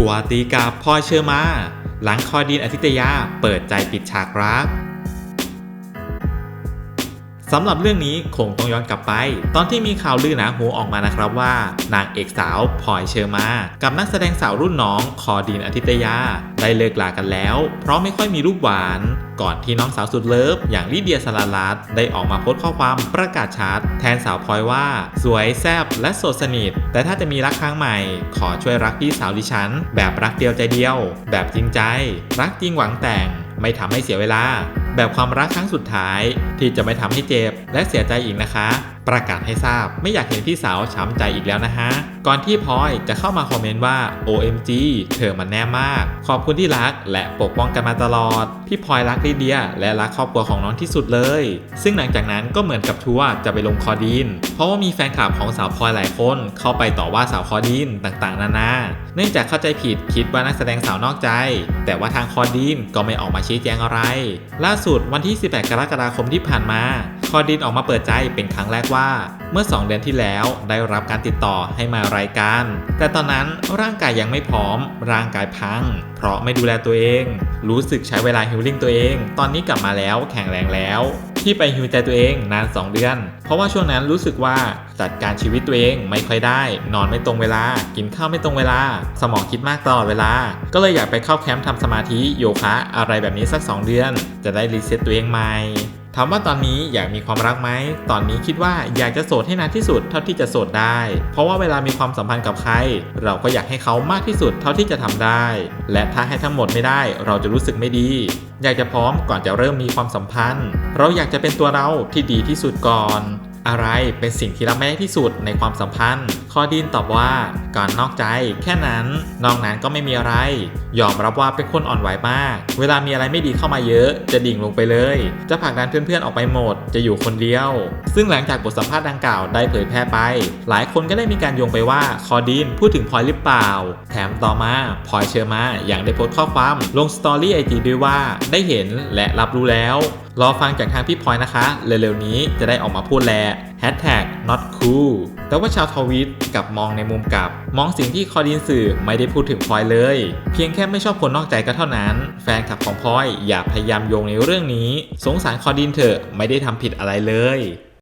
ถั่วตีกับพลอยเชอร์มา หลังคอดีนอาทิตยาเปิดใจปิดฉากรัก สำหรับเรื่องนี้คงต้องย้อนกลับไป ตอนที่มีข่าวลือหนาหูออกมานะครับว่า นางเอกสาวพลอยเชอร์มา กับนักแสดงสาวรุ่นน้องคอดีนอาทิตยา ได้เลิกลากันแล้ว เพราะไม่ค่อยมีรูปหวานก่อนที่น้องสาวสุดเลิฟ อย่างลิเดียสลาลัตได้ออกมาโพสต์ข้อความประกาศชัด แทนสาวพลอยว่า สวยแซบและโสดสนิท แต่ถ้าจะมีรักครั้งใหม่ ขอช่วยรักพี่สาวดิฉัน แบบรักเดียวใจเดียว แบบจริงใจ รักจริงหวังแต่ง ไม่ทำให้เสียเวลา แบบความรักครั้งสุดท้าย ที่จะไม่ทำให้เจ็บและเสียใจอีกนะคะ ประกาศให้ทราบไม่อยากเห็นพี่สาวช้ำใจอีกแล้วนะฮะ ก่อนที่พลอยจะเข้ามาคอมเมนต์ว่า OMG เธอมันแน่มาก ขอบคุณที่รักและปกป้องกันมาตลอด พี่พลอยรักลิเดีย และรักครอบครัวของน้องที่สุดเลย ซึ่งหลังจากนั้นก็เหมือนกับทัวร์จะไปลงคอดีนเพราะว่ามีแฟนคลับของสาวพลอยหลายคน เข้าไปต่อว่าสาวคอดีนต่างๆ นานา เนื่องจากเข้าใจผิดคิดว่านักแสดงสาวนอกใจ แต่ว่าทางคอดีนก็ไม่ออกมาชี้แจงอะไร ล่าสุดวันที่ 18 กรกฎาคมที่ผ่านมา คอดินออกมาเปิดใจเป็นครั้งแรกว่า เมื่อ 2 เดือนที่แล้วได้รับการติดต่อให้มารายการ แต่ตอนนั้นร่างกายยังไม่พร้อม ร่างกายพัง เพราะไม่ดูแลตัวเอง รู้สึกใช้เวลาฮิลลิ่งตัวเอง ตอนนี้กลับมาแล้วแข็งแรงแล้ว ที่ไปฮิวใจตัวเองนาน 2 เดือน เพราะว่าช่วงนั้นรู้สึกว่าจัดการชีวิตตัวเองไม่ค่อยได้ นอนไม่ตรงเวลา กินข้าวไม่ตรงเวลา สมองคิดมากตลอดเวลา ก็เลยอยากไปเข้าแคมป์ทำสมาธิโยคะอะไรแบบนี้สัก 2 เดือน จะได้รีเซ็ตตัวเองใหม่ ถามว่าตอนนี้อยากมีความรักไหม ตอนนี้คิดว่าอยากจะโสดให้นานที่สุดเท่าที่จะโสดได้ เพราะว่าเวลามีความสัมพันธ์กับใคร เราก็อยากให้เขามากที่สุดเท่าที่จะทำได้ และถ้าให้ทั้งหมดไม่ได้ เราจะรู้สึกไม่ดี อยากจะพร้อมก่อนจะเริ่มมีความสัมพันธ์ เราอยากจะเป็นตัวเราที่ดีที่สุดก่อน อะไรเป็นสิ่งที่รับไม่ได้ที่สุดในความสัมพันธ์คอดินตอบว่าการนอกใจ แค่นั้น นอกนั้นก็ไม่มีอะไร ยอมรับว่าเป็นคนอ่อนไหวมาก เวลามีอะไรไม่ดีเข้ามาเยอะ จะดิ่งลงไปเลย จะผลักดันเพื่อนๆออกไปหมด จะอยู่คนเดียว ซึ่งหลังจากบทสัมภาษณ์ดังกล่าวได้เผยแพร่ไป หลายคนก็ได้มีการโยงไปว่าคอดินพูดถึงพลอยหรือเปล่า แถมต่อมาพลอยเชอร์มาอย่างได้โพสต์ข้อความลงสตอรี่ไอจีด้วยว่าได้เห็นและรับรู้แล้ว รอฟังจากทางพี่พลอยนะคะ เร็วๆนี้จะได้ออกมาพูดแล Hashtag not cool แต่ว่าชาวทวิตกลับมองในมุมกลับ มองสิ่งที่คอดินสื่อไม่ได้พูดถึงพลอยเลย เพียงแค่ไม่ชอบคนนอกใจก็เท่านั้น แฟนคลับของพลอยอย่าพยายามโยงในเรื่องนี้ สงสารคอดินเถอะไม่ได้ทำผิดอะไรเลย